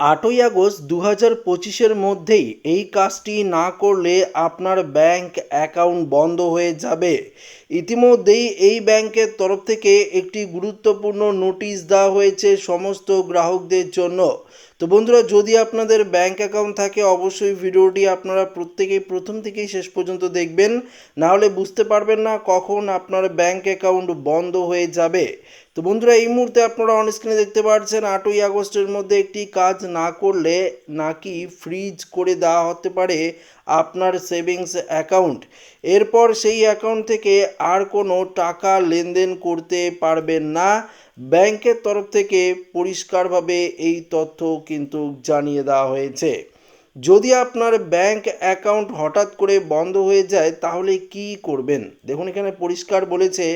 আটই আগস্ট দু হাজার পঁচিশের মধ্যেই এই কাজটি না করলে আপনার ব্যাংক অ্যাকাউন্ট বন্ধ হয়ে যাবে। ইতিমধ্যেই এই ব্যাংকের তরফ থেকে একটি গুরুত্বপূর্ণ নোটিশ দেওয়া হয়েছে সমস্ত গ্রাহকদের জন্য। তো বন্ধুরা, যদি আপনাদের ব্যাংক অ্যাকাউন্ট থাকে, অবশ্যই ভিডিওটি আপনারা প্রত্যেকেই প্রথম থেকেই শেষ পর্যন্ত দেখবেন। না হলে বুঝতে পারবেন না কখন আপনার ব্যাংক অ্যাকাউন্ট বন্ধ হয়ে যাবে। তো বন্ধুরা, এই মুহূর্তে আপনারা অন স্ক্রিনে দেখতে পাচ্ছেন আটই আগস্টের মধ্যে একটি কাজ না করলে নাকি ফ্রিজ করে দেওয়া হতে পারে আপনার সেভিংস অ্যাকাউন্ট এরপর সেই অ্যাকাউন্ট থেকে আর কোনো টাকা লেনদেন করতে পারবেন না। ব্যাংকের তরফ থেকে পরিষ্কারভাবে এই তথ্য কিন্তু জানিয়ে দেওয়া হয়েছে। যদি আপনার ব্যাংক অ্যাকাউন্ট হঠাৎ করে বন্ধ হয়ে যায়, তাহলে কি করবেন? দেখুন, এখানে পরিষ্কার বলেছে,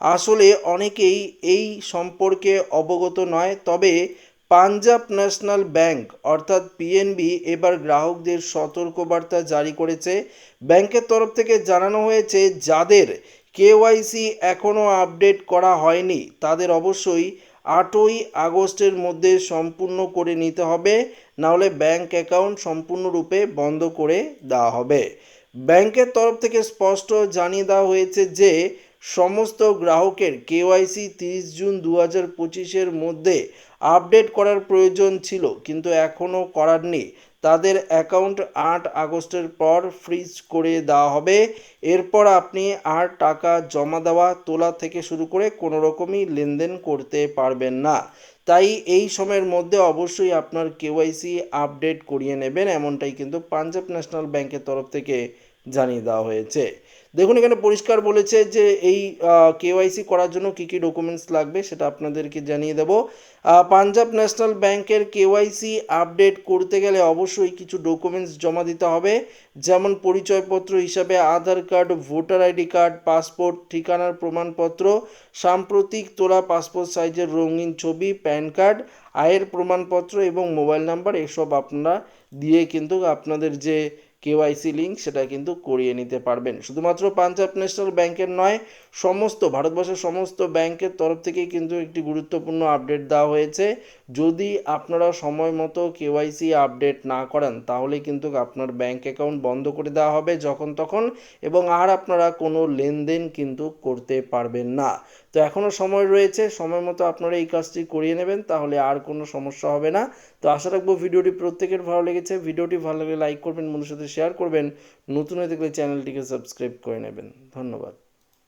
আসলে অনেকেই এই সম্পর্কে অবগত নয়, তবে পাঞ্জাব ন্যাশনাল ব্যাংক অর্থাৎ পিএনবি এবার গ্রাহকদের সতর্কবার্তা জারি করেছে। ব্যাংকের তরফ থেকে জানানো হয়েছে, যাদের কেওয়াইসি এখনও আপডেট করা হয়নি। তাদের অবশ্যই আটই আগস্টের মধ্যে সম্পূর্ণ করে নিতে হবে। নাহলে ব্যাংক অ্যাকাউন্ট সম্পূর্ণরূপে বন্ধ করে দেওয়া হবে। ব্যাংকের তরফ থেকে স্পষ্ট জানিয়ে দেওয়া হয়েছে যে, সমস্ত গ্রাহকের কেওয়াইসি তিরিশ জুন দু হাজার পঁচিশের মধ্যে আপডেট করার প্রয়োজন ছিল, কিন্তু এখনও করার নেই। তাদের অ্যাকাউন্ট আট আগস্টের পর ফ্রিজ করে দেওয়া হবে। এরপর আপনি আর টাকা জমা দেওয়া, তোলা থেকে শুরু করে কোনো রকমই লেনদেন করতে পারবেন না। তাই এই সময়ের মধ্যে অবশ্যই আপনার কেওয়াইসি আপডেট করিয়ে নেবেন, এমনটাই কিন্তু পাঞ্জাব ন্যাশনাল ব্যাংকের তরফ থেকে জানিয়ে দেওয়া হয়েছে। দেখুন, এখানে পরিষ্কার বলেছে যে এই কেওয়াইসি করার জন্য কী কী ডকুমেন্টস লাগবে সেটা আপনাদেরকে জানিয়ে দেব। পাঞ্জাব ন্যাশনাল ব্যাংকের কেওয়াইসি আপডেট করতে গেলে অবশ্যই কিছু ডকুমেন্টস জমা দিতে হবে। যেমন পরিচয়পত্র হিসাবে Aadhaar card, voter ID card, passport, ঠিকানার প্রমাণপত্র, সাম্প্রতিক তোলা পাসপোর্ট সাইজের রঙিন ছবি, প্যান কার্ড, আয়ের প্রমাণপত্র এবং মোবাইল নাম্বার, এসব আপনারা দিয়ে কিন্তু আপনাদের যে কেওয়াইসি লিঙ্ক সেটা কিন্তু করিয়ে নিতে পারবেন। শুধুমাত্র পাঞ্জাব ন্যাশনাল ব্যাংকের নয়, সমস্ত ভারতবর্ষের সমস্ত ব্যাংকের তরফ থেকেই কিন্তু একটি গুরুত্বপূর্ণ আপডেট দেওয়া হয়েছে। যদি আপনারা সময় মতো কেওয়াইসি আপডেট না করেন, তাহলে কিন্তু আপনার ব্যাংক অ্যাকাউন্ট বন্ধ করে দেওয়া হবে যখন তখন এবং আর আপনারা কোনো লেনদেন কিন্তু করতে পারবেন না। তো এখনও সময় রয়েছে, সময় মতো আপনারা এই কাজটি করিয়ে নেবেন, তাহলে আর কোনো সমস্যা হবে না। তো আশা রাখব ভিডিওটি প্রত্যেকের ভালো লেগেছে। ভিডিওটি ভালো লাগলে লাইক করবেন বন্ধুর সাথে শেয়ার করবেন। নতুন হয়ে দেখলে চ্যানেলটিকে সাবস্ক্রাইব করে নেবেন। ধন্যবাদ।